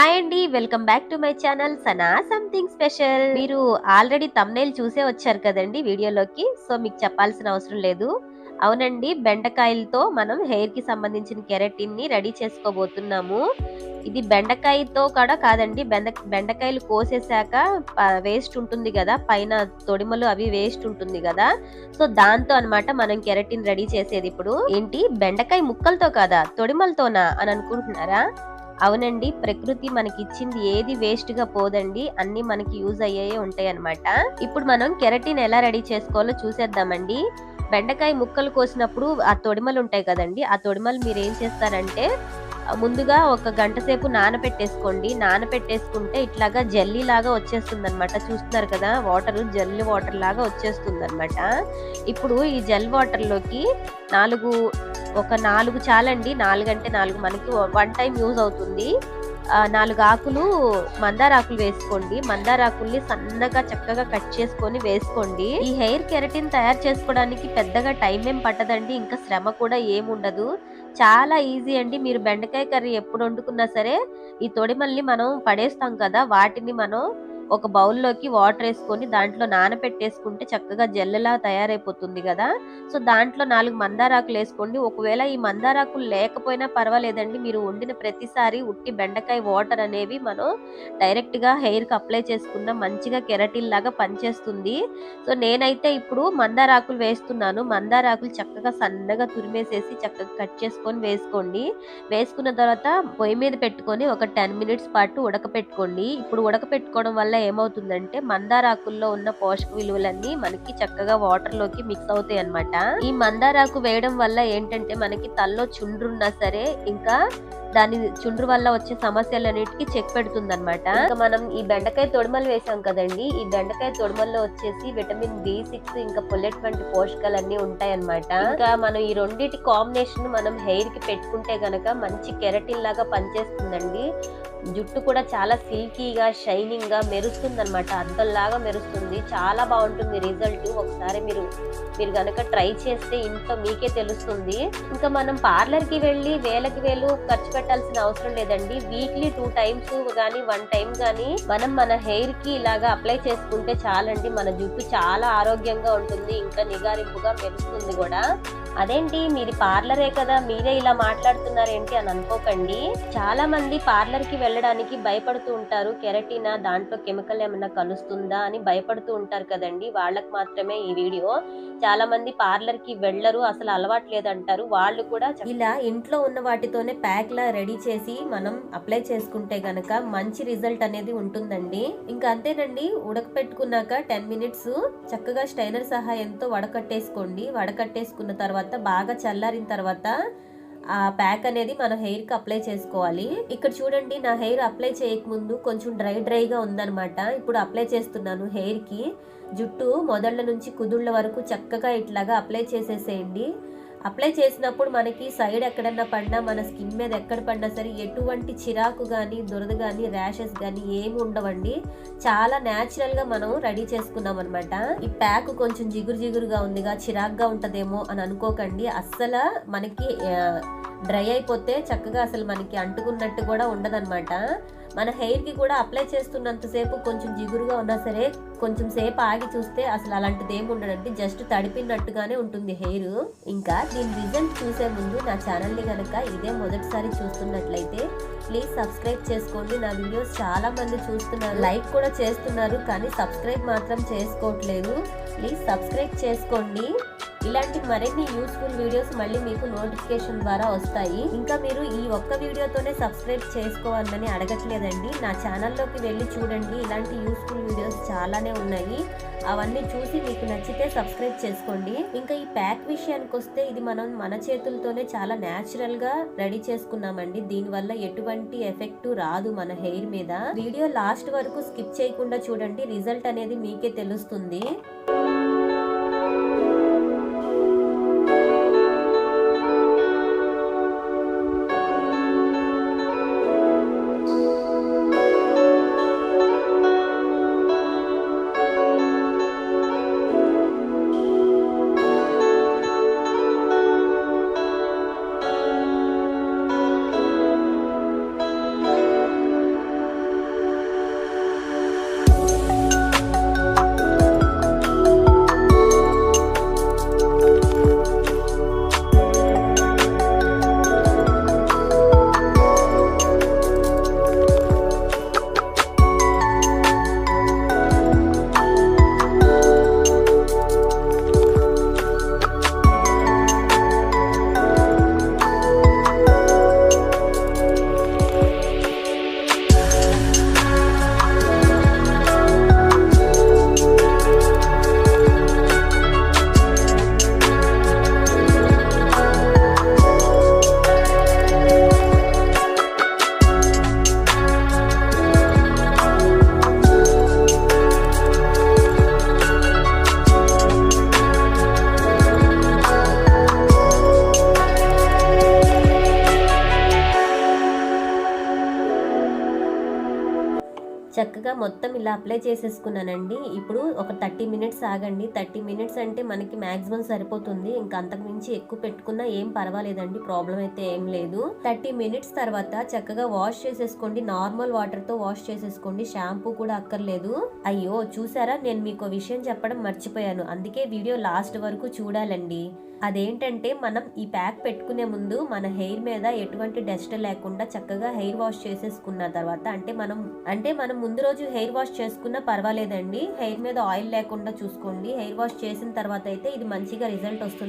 Hi అండి welcome back to my channel Sana something special. మీరు already thumbnail చూసే వచ్చారు కదండి వీడియోలోకి సో మీకు చెప్పాల్సిన అవసరం లేదు. అవునండి బెండకాయలతో మనం హెయిర్కి సంబంధించిన కెరటిన్ని రెడీ చేసుకోబోతున్నాము. ఇది బెండకాయతో కూడా కాదండి బెండ బెండకాయలు కోసేసాక వేస్ట్ ఉంటుంది కదా పైన తొడిమలు అవి వేస్ట్ ఉంటుంది కదా. సో దాంతో అనమాట మనం కెరటిన్ రెడీ చేసేది ఇప్పుడు. ఏంటి బెండకాయ ముక్కలతో కాదా తొడిమలతోనా అని అనుకుంటున్నారా? అవునండి. ప్రకృతి మనకి ఇచ్చింది ఏది వేస్ట్గా పోదండి. అన్ని మనకి యూజ్ అయ్యాయే ఉంటాయి అనమాట ఇప్పుడు మనం కెరటిన్ ఎలా రెడీ చేసుకోవాలో చూసేద్దామండి. బెండకాయ ముక్కలు కోసినప్పుడు ఆ తొడిమలు ఉంటాయి కదండి. ఆ తొడిమలు మీరు ఏం చేస్తారంటే ముందుగా ఒక గంట సేపు నానబెట్టేసుకోండి నానబెట్టేసుకుంటే ఇట్లాగా జల్లీ లాగా వచ్చేస్తుంది అనమాట చూస్తున్నారు కదా వాటర్ జల్లి వాటర్ లాగా వచ్చేస్తుంది అనమాట ఇప్పుడు ఈ జెల్ వాటర్లోకి నాలుగు ఒక నాలుగు చాలండి. నాలుగు అంటే నాలుగు మనకి వన్ టైం యూజ్ అవుతుంది. నాలుగు ఆకులు మందార ఆకులు వేసుకోండి. మందార ఆకుల్ని సన్నగా చక్కగా కట్ చేసుకొని వేసుకోండి. ఈ హెయిర్ కెరటిన్ తయారు చేసుకోవడానికి పెద్దగా టైం ఏం పట్టదండి. ఇంకా శ్రమ కూడా ఏముండదు చాలా ఈజీ అండి. మీరు బెండకాయ కర్రీ ఎప్పుడు వండుకున్నా సరే ఈ తొడిమల్ని మనం పడేస్తాం కదా వాటిని మనం ఒక బౌల్లోకి వాటర్ వేసుకొని దాంట్లో నానబెట్టేసుకుంటే చక్కగా జల్లెలా తయారైపోతుంది కదా. సో దాంట్లో నాలుగు మందారాకులు వేసుకోండి. ఒకవేళ ఈ మందారాకులు లేకపోయినా పర్వాలేదండి. మీరు వండిన ప్రతిసారి ఉట్టి బెండకాయ వాటర్ అనేవి మనం డైరెక్ట్గా హెయిర్కి అప్లై చేసుకున్న మంచిగా కెరటిన్ లాగా పనిచేస్తుంది. సో నేనైతే ఇప్పుడు మందారాకులు వేస్తున్నాను. మందారాకులు చక్కగా సన్నగా తురిమేసేసి చక్కగా కట్ చేసుకొని వేసుకోండి. వేసుకున్న తర్వాత పొయ్యి మీద పెట్టుకొని ఒక టెన్ మినిట్స్ పాటు ఉడకపెట్టుకోండి. ఇప్పుడు ఉడకపెట్టుకోవడం వల్ల ఏమవుతుందంటే మందారాకుల్లో ఉన్న పోషక విలువలన్నీ మనకి చక్కగా వాటర్లోకి మిక్స్ అవుతాయి అనమాట ఈ మందారాకు వేయడం వల్ల ఏంటంటే మనకి తల్లో చుండ్రున్నా సరే ఇంకా దాని చుండ్రు వల్ల వచ్చే సమస్యలన్నిటికీ చెక్ పెడుతుంది అనమాట ఇంకా మనం ఈ బెండకాయ తొడిమలు వేసాం కదండి ఈ బెండకాయ తొడిమల్లో వచ్చేసి విటమిన్ బి సిక్స్ ఇంకా పుల్లెట్ వంటి పోషకాలన్నీ ఉంటాయి అనమాట ఇంకా మనం ఈ రెండింటి కాంబినేషన్ మనం హెయిర్కి పెట్టుకుంటే గనక మంచి కెరటిన్ లాగా పనిచేస్తుందండి. జుట్టు కూడా చాలా సిల్కీగా షైనింగ్గా మెరుస్తుంది అనమాట అద్దంలాగా మెరుస్తుంది. చాలా బాగుంటుంది రిజల్ట్ ఒకసారి మీరు మీరు కనుక ట్రై చేస్తే ఇంట్లో మీకే తెలుస్తుంది. ఇంకా మనం పార్లర్కి వెళ్ళి వేలకి వేలు ఖర్చు పెట్టాల్సిన అవసరం లేదండి. వీక్లీ టూ టైమ్స్ గానీ వన్ టైం గానీ మనం మన హెయిర్కి ఇలాగా అప్లై చేసుకుంటే చాలండి. మన జుట్టు చాలా ఆరోగ్యంగా ఉంటుంది. ఇంకా నిగారింపుగా పెరుగుతుంది కూడా. అదేంటి? మీది పార్లరే కదా మీరే ఇలా మాట్లాడుతున్నారేంటి అని అనుకోకండి. చాలా మంది పార్లర్కి వెళ్ళడానికి భయపడుతూ ఉంటారు. కెరటినా దాంట్లో కెమికల్ ఏమైనా కలుస్తుందా అని భయపడుతూ ఉంటారు కదండి. వాళ్ళకి మాత్రమే ఈ వీడియో. చాలా మంది పార్లర్కి వెళ్ళరు అసలు అలవాటు లేదంటారు. వాళ్ళు కూడా ఇలా ఇంట్లో ఉన్న వాటితోనే ప్యాక్ లా రెడీ చేసి మనం అప్లై చేసుకుంటే గనక మంచి రిజల్ట్ అనేది ఉంటుందండి. ఇంకా అంతేనండి ఉడకపెట్టుకున్నాక టెన్ మినిట్స్ చక్కగా స్టైనర్ సహాయంతో వడకట్టేసుకోండి. వడకట్టేసుకున్న తర్వాత బాగా చల్లారిన తర్వాత ఆ ప్యాక్ అనేది మన హెయిర్కి అప్లై చేసుకోవాలి. ఇక్కడ చూడండి నా హెయిర్ అప్లై చేయకముందు కొంచెం డ్రై డ్రైగా ఉందనమాట ఇప్పుడు అప్లై చేస్తున్నాను హెయిర్కి. జుట్టు మొదళ్ళ నుంచి కుదుళ్ళ వరకు చక్కగా ఇట్లాగా అప్లై చేసేసేయండి. అప్లై చేసినప్పుడు మనకి సైడ్ ఎక్కడన్నా పడినా మన స్కిన్ మీద ఎక్కడ పడినా సరే ఎటువంటి చిరాకు కానీ దురద కానీ ర్యాషెస్ కానీ ఏమి ఉండవండి. చాలా న్యాచురల్గా మనం రెడీ చేసుకున్నాం అనమాట ఈ ప్యాక్ కొంచెం జిగురు జిగురుగా ఉందిగా చిరాగ్గా ఉంటుందేమో అని అనుకోకండి. అస్సలు మనకి డ్రై అయిపోతే చక్కగా అసలు మనకి అంటుకున్నట్టు కూడా ఉండదన్నమాట. మన హెయిర్కి కూడా అప్లై చేస్తున్నంతసేపు కొంచెం జిగురుగా ఉన్నా సరే కొంచెం సేపు ఆగి చూస్తే అసలు అలాంటిది ఏమి ఉండదండి. జస్ట్ తడిపినట్టుగానే ఉంటుంది హెయిర్. ఇంకా దీని రిజల్ట్ చూసే ముందు నా ఛానల్ని కనుక ఇదే మొదటిసారి చూస్తున్నట్లయితే ప్లీజ్ సబ్స్క్రైబ్ చేసుకోండి. నా వీడియోస్ చాలా మంది చూస్తున్నారు. లైక్ కూడా చేస్తున్నారు కానీ సబ్స్క్రైబ్ మాత్రం చేసుకోవట్లేదు. ప్లీజ్ సబ్స్క్రైబ్ చేసుకోండి. ఇలాంటి మరిన్ని యూస్ఫుల్ వీడియోస్ మళ్ళీ మీకు నోటిఫికేషన్ ద్వారా వస్తాయి. ఇంకా మీరు ఈ ఒక్క వీడియోతోనే సబ్స్క్రైబ్ చేసుకోవాలని అడగట్లేదండి. నా ఛానల్లోకి వెళ్ళి చూడండి. ఇలాంటి యూస్ఫుల్ వీడియోస్ చాలానే ఉన్నాయి. అవన్నీ చూసి మీకు నచ్చితే సబ్స్క్రైబ్ చేసుకోండి. ఇంకా ఈ ప్యాక్ విషయానికి వస్తే ఇది మనం మన చేతులతోనే చాలా న్యాచురల్గా రెడీ చేసుకున్నామండి. దీనివల్ల ఎటువంటి ఎఫెక్ట్ రాదు మన హెయిర్ మీద. వీడియో లాస్ట్ వరకు స్కిప్ చేయకుండా చూడండి. రిజల్ట్ అనేది మీకే తెలుస్తుంది. మొత్తం ఇలా అప్లై చేసేసుకున్నానండి. ఇప్పుడు ఒక థర్టీ మినిట్స్ ఆగండి. థర్టీ మినిట్స్ అంటే మనకి మాక్సిమం సరిపోతుంది. ఇంకా అంతకు మించి ఎక్కువ పెట్టుకున్నా ఏం పర్వాలేదండి. ప్రాబ్లం అయితే ఏం లేదు. థర్టీ మినిట్స్ తర్వాత చక్కగా వాష్ చేసేసుకోండి. నార్మల్ వాటర్తో వాష్ చేసేసుకోండి. షాంపూ కూడా అక్కర్లేదు. అయ్యో చూసారా? నేను మీకు విషయం చెప్పడం మర్చిపోయాను. అందుకే వీడియో లాస్ట్ వరకు చూడాలండి. అదేంటంటే మనం ఈ ప్యాక్ పెట్టుకునే ముందు మన హెయిర్ మీద ఎటువంటి డస్ట్ లేకుండా చక్కగా హెయిర్ వాష్ చేసేసుకున్న తర్వాత అంటే మనం అంటే మనం ముందు రోజు హెయిర్ వాష్ వాష్ చేసుకున్నా పర్వాలేదండి. హెయిర్ మీద ఆయిల్ లేకుండా చూసుకోండి. హెయిర్ వాష్ చేసిన తర్వాత అయితే ఇది మంచిగా రిజల్ట్ వస్తుంది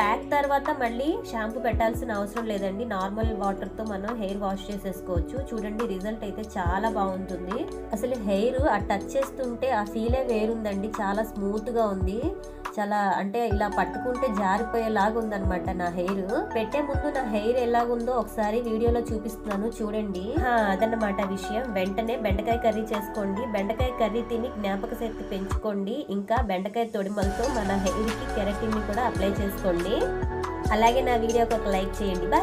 ప్యాక్ తర్వాత మళ్ళీ షాంపూ పెట్టాల్సిన అవసరం లేదండి. నార్మల్ వాటర్తో మనం హెయిర్ వాష్ చేసేసుకోవచ్చు. చూడండి రిజల్ట్ అయితే చాలా బాగుంటుంది. అసలు హెయిర్ ఆ టచ్ చేస్తుంటే ఆ ఫీలే వేరుందండి. చాలా స్మూత్గా ఉంది. చాలా అంటే ఇలా పట్టుకుంటే జారిపోయేలాగా ఉందన్నమాట నా హెయిర్. పెట్టే ముందు నా హెయిర్ ఎలాగుందో ఒకసారి వీడియోలో చూపిస్తున్నాను చూడండి. అదనమాట విషయం. వెంటనే బెండకాయ కర్రీ చేసుకోండి. బెండకాయ కర్రీ తిని జ్ఞాపక శక్తి పెంచుకోండి. ఇంకా బెండకాయ తొడిమలతో మన హెయిర్కి కెరటిన్ని కూడా అప్లై చేసుకోండి. అలాగే నా వీడియోకి ఒక లైక్ చేయండి. బాయ్